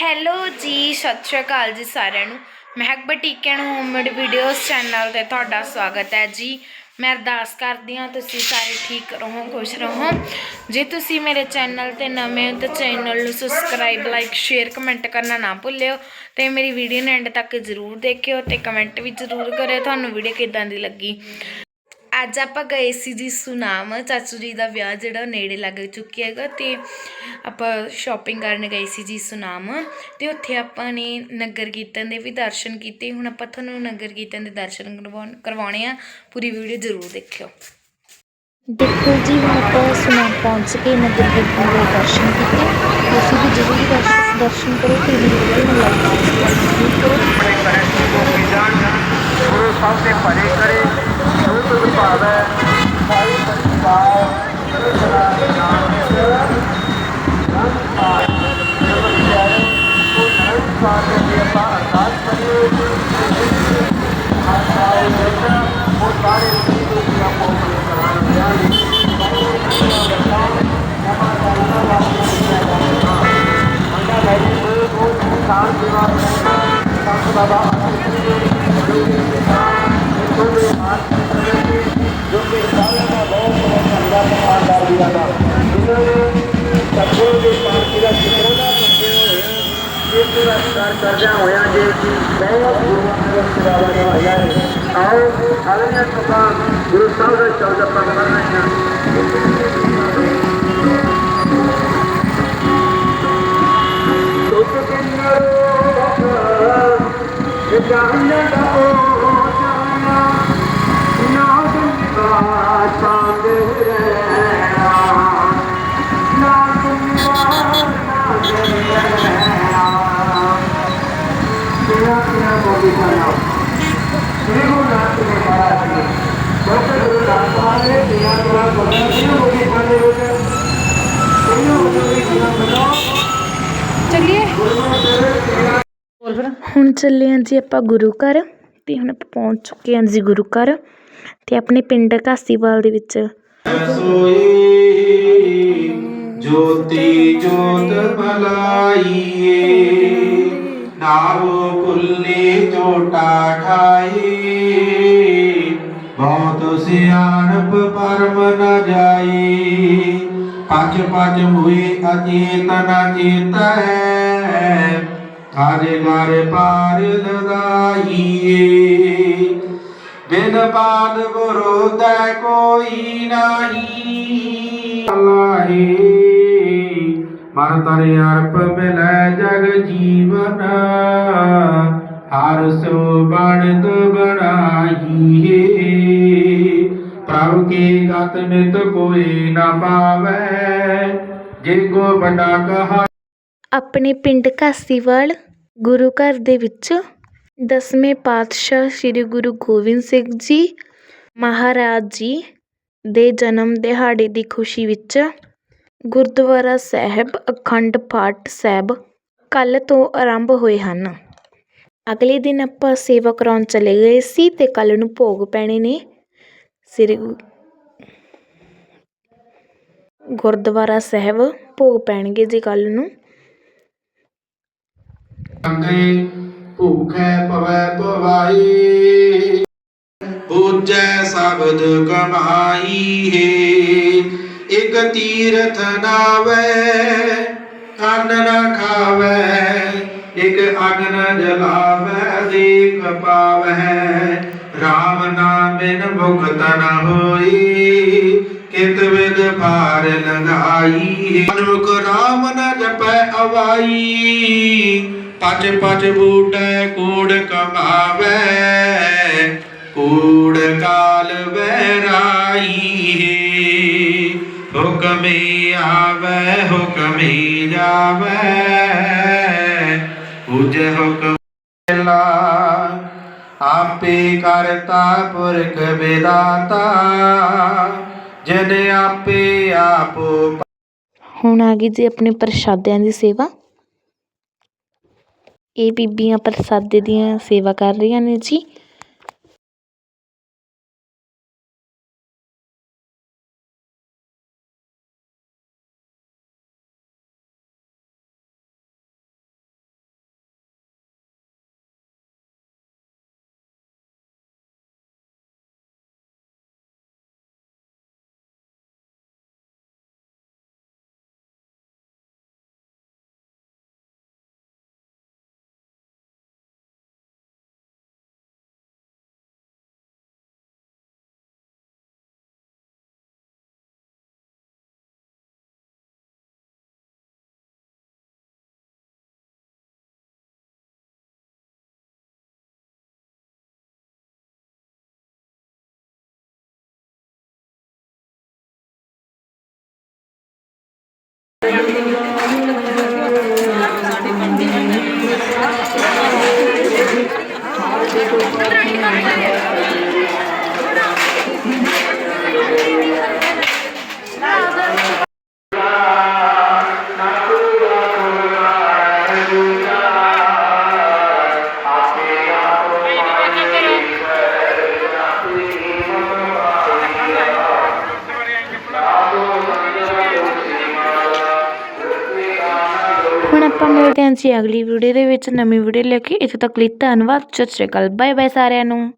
Hello ਜੀ, ਸਤਿ ਸ਼੍ਰੀ ਅਕਾਲ ਜੀ ਸਾਰਿਆਂ ਨੂੰ। Mehak boutique and homemade videos channel ਤੇ ਤੁਹਾਡਾ ਸਵਾਗਤ ਹੈ ਜੀ। ਮੈਂ ਅਰਦਾਸ ਕਰਦੀ ਹਾਂ ਤੁਸੀਂ ਸਾਰੇ ਠੀਕ ਰਹੋ, ਖੁਸ਼ ਰਹੋ। ਜੇ ਤੁਸੀਂ ਮੇਰੇ ਚੈਨਲ ਤੇ ਨਵੇਂ ਹੋ ਤਾਂ ਚੈਨਲ ਨੂੰ ਸਬਸਕ੍ਰਾਈਬ ਲਾਈਕ ਸ਼ੇਅਰ ਕਮੈਂਟ ਕਰਨਾ ਨਾ ਭੁੱਲਿਓ ਤੇ ਮੇਰੀ ਵੀਡੀਓ ਨੂੰ ਐਂਡ ਤੱਕ ਜ਼ਰੂਰ ਦੇਖਿਓ ਤੇ ਕਮੈਂਟ ਵੀ ਜ਼ਰੂਰ ਕਰਿਓ। ਤੁਹਾਨੂੰ ਵੀਡੀਓ ਕਿਦਾਂ ਦੀ ਲੱਗੀ? ਅੱਜ ਆਪਾਂ ਗਏ ਸੀ ਜੀ ਸੁਨਾਮ, ਚਾਚੂ ਜੀ ਦਾ ਵਿਆਹ ਜਿਹੜਾ ਉਹ ਨੇੜੇ ਲੱਗ ਚੁੱਕਿਆ ਹੈਗਾ ਤੇ ਆਪਾਂ ਸ਼ਾਪਿੰਗ ਕਰਨ ਗਏ ਸੀ ਜੀ ਸੁਨਾਮ ਤੇ ਉੱਥੇ ਆਪਾਂ ਨੇ ਨਗਰ ਕੀਰਤਨ ਦੇ ਵੀ ਦਰਸ਼ਨ ਕੀਤੇ। ਹੁਣ ਆਪਾਂ ਤੁਹਾਨੂੰ ਨਗਰ ਕੀਰਤਨ ਦੇ ਦਰਸ਼ਨ ਕਰਵਾਉਣ, ਕਰਵਾਉਣੇ ਆ। ਪੂਰੀ ਵੀਡੀਓ ਜ਼ਰੂਰ ਦੇਖਿਓ। ਦੇਖੋ ਜੀ, ਹੁਣ ਆਪਾਂ ਸੁਨਾਮ ਪਹੁੰਚ ਕੇ ਨਗਰ ਕੀਰਤਨ ਦੇ ਦਰਸ਼ਨ ਕੀਤੇ। ਤੁਸੀਂ ਵੀ ਜ਼ਰੂਰ ਦਰਸ਼ਨ ਦਰਸ਼ਨ ਕਰੋ ਤੇ ਵੀਡੀਓ ਨੂੰ ਲਾਈਕ ਜ਼ਰੂਰ ਕਰੋ ਆਪਣੇ ਕਰੇ ਗੋਪੀ ਜਾਨ ਗੁਰੂ ਸਭ ਦੇ ਭਲੇ ਕਰੇ ਗੁਰੂ ਤੁਧ ਭਾਵੈ ਸਾਈ ਪਰਿਵਾਰ ਗੁਰੂ ਸਦਾ ਨਾਮ ਨਾਮ ਪਾਰ ਜਬ ਵਿਚਾਰੇ ਉਹ ਨਰਮ ਸਾਰ ਸਤਿਕਾਰ ਕਰਦਿਆਂ ਹੋਇਆਂ ਜੇ ਕਿ ਗੁਰੂਆਂ ਦੇ ਸੇਵਾ ਦਾ ਹੋਇਆ ਹੈ ਆਓ ਸਾਰੀਆਂ ਤੁਕਾਂ ਗੁਰੂ ਸਾਹਿਬ ਦਾ ਚੌਦਾ ਕਰ ਰਹੇ ਹਾਂ। ਤੁਕ ਕਿੰਨਰੋ ਬਖ ਇਹ ਜਾਣਿਆ ਦਾ ਉਹ ਜਾਣਾ ਨਾ ਦੁਨੀਆ ਚਾਂਦ ਰਹਿਣਾ ਨਾ ਦੁਨੀਆ ਨਾ ਰਹਿਣਾ ਤੇਰਾ ਤੇਰਾ ਬੋਲੀ ਕਰਨਾ ਸ੍ਰੀ ਗੁਰੂ ਨਾਨਕ ਦੇਵ ਮਹਾਰਾਜ ਜੀ ਡਾਕਟਰ ਗੁਰੂ ਨਾਨਕ ਮਹਾਰਾਜ ਨੇ ਤੇਰਾ ਤੇਰਾ ਬੋਲੀ ਕਿਉਂ ਬੋਲੀ ਕਰਨੇ ਵਿੱਚ ਕਿਉਂ ਬੋਲੀ ਕਰਨਾ ਚੱਲੀਏ। ਹੁਣ ਚੱਲੇ ਹਾਂ ਜੀ ਆਪਾਂ ਗੁਰੂ ਘਰ ਤੇ ਹੁਣ ਆਪਾਂ ਪਹੁੰਚ ਚੁੱਕੇ ਹਾਂ ਜੀ ਗੁਰੂ ਘਰ ਤੇ ਆਪਣੇ ਪਿੰਡ ਘਾਸੀਵਾਲ ਦੇ ਵਿੱਚ। ਸੋਈ ਜੋਤੀ ਜੋਤ ਬਲਾਈਏ ਨਾਵ ਕੁੱਲੇ ਝੋਟਾ ਠਾਈ ਬਹੁਤ ਸਿਆਣਪ ਪਰਮ ਨ ਜਾਈ। ਪਚ ਪਚ ਹੋਏ ਅਚੇਤਨ ਚੇਤੈ ਹਰੇ ਘਰ ਪਾਰ ਲਦਾਈਏ ਬਿਨ ਬਾਦ ਗੁਰੂ ਤੈ ਕੋਈ ਨਹੀਂ। ਲਾਹੀ ਮਨ ਤਰ ਅਰਪ ਮਿਲੈ ਜਗ ਜੀਵਨ। ਹਰ ਸੋ ਬਣਤ ਬਣਾਈਏ ਪ੍ਰਭ ਕੀ ਗਤ ਮਿਤ ਕੋਈ ਨਾ ਪਾਵੈ? ਜੇ ਕੋ ਵੱਡਾ ਕਹਾ ਆਪਣੇ ਪਿੰਡ ਘਾਸੀਵਾਲ ਗੁਰੂ ਘਰ ਦੇ ਵਿੱਚ ਦਸਵੇਂ ਪਾਤਸ਼ਾਹ ਸ੍ਰੀ ਗੁਰੂ ਗੋਬਿੰਦ ਸਿੰਘ ਜੀ ਮਹਾਰਾਜ ਜੀ ਦੇ ਜਨਮ ਦਿਹਾੜੇ ਦੀ ਖੁਸ਼ੀ ਵਿੱਚ ਗੁਰਦੁਆਰਾ ਸਾਹਿਬ, ਅਖੰਡ ਪਾਠ ਸਾਹਿਬ ਕੱਲ ਤੋਂ ਆਰੰਭ ਹੋਏ ਹਨ। ਅਗਲੇ ਦਿਨ ਆਪਾਂ ਸੇਵਾ ਕਰਾਉਣ ਚਲੇ ਗਏ ਸੀ ਤੇ ਕੱਲ ਨੂੰ ਭੋਗ ਪੈਣੇ ਨੇ। ਸ੍ਰੀ ਗੁਰਦੁਆਰਾ ਸਾਹਿਬ ਭੋਗ ਪੈਣਗੇ ਜੀ ਕੱਲ੍ਹ ਨੂੰ। ਅੰਗੇ ਭੂਖੈ ਪਵੈ ਪਵਾਈ ਪੂਜੈ ਸ਼ਬਦ ਕਮਾਈ ਹੈ। ਇਕ ਤੀਰਥ ਨਾਵੇ ਅੰਨ ਨ ਖਾਵੇ ਬਿਨ ਭੁਖਤ ਨ ਹੋਈ, ਕਿਤ ਵਿਦ ਭਾਰ ਲਗਾਈ ਮਨੁਖ RAM ਨ ਜਪੈ ਅਵਾਈ ਪਚ ਪਚ ਬੂਟੈ ਕੂੜ ਕਮਾਵੇ, ਕੂੜ ਕਾਲ ਬਹਿਰਾਈ ਹੁਕਮੇ ਆਵੇ, ਹੁਕਮੇ ਜਾਵੇ ਉਜੈ ਹੁਕਮ ਲਾ ਆਪੇ ਕਰਤਾ ਪੁਰਖ ਵਿਦਾਤਾ, ਜਨ ਆਪੇ ਆਪੋ ਹੁਣ ਆ ਗਈ ਜੀ ਆਪਣੇ ਪ੍ਰਸ਼ਾਦਿਆਂ ਦੀ ਸੇਵਾ। ਇਹ ਬੀਬੀਆਂ ਪ੍ਰਸਾਦੇ ਦੀਆਂ ਸੇਵਾ ਕਰ ਰਹੀਆਂ ਨੇ ਜੀ। ਹੁਣ ਮਿਲਦੇ ਹਾਂ ਜੀ ਅਗਲੀ ਵੀਡੀਓ ਦੇ ਵਿੱਚ, ਨਵੀਂ ਵੀਡੀਓ ਲੈ ਕੇ। ਇੱਥੇ ਤੱਕ ਲਈ ਧੰਨਵਾਦ। ਸਤਿ ਸ਼੍ਰੀ ਅਕਾਲ। ਬਾਏ ਬਾਏ ਸਾਰਿਆਂ ਨੂੰ।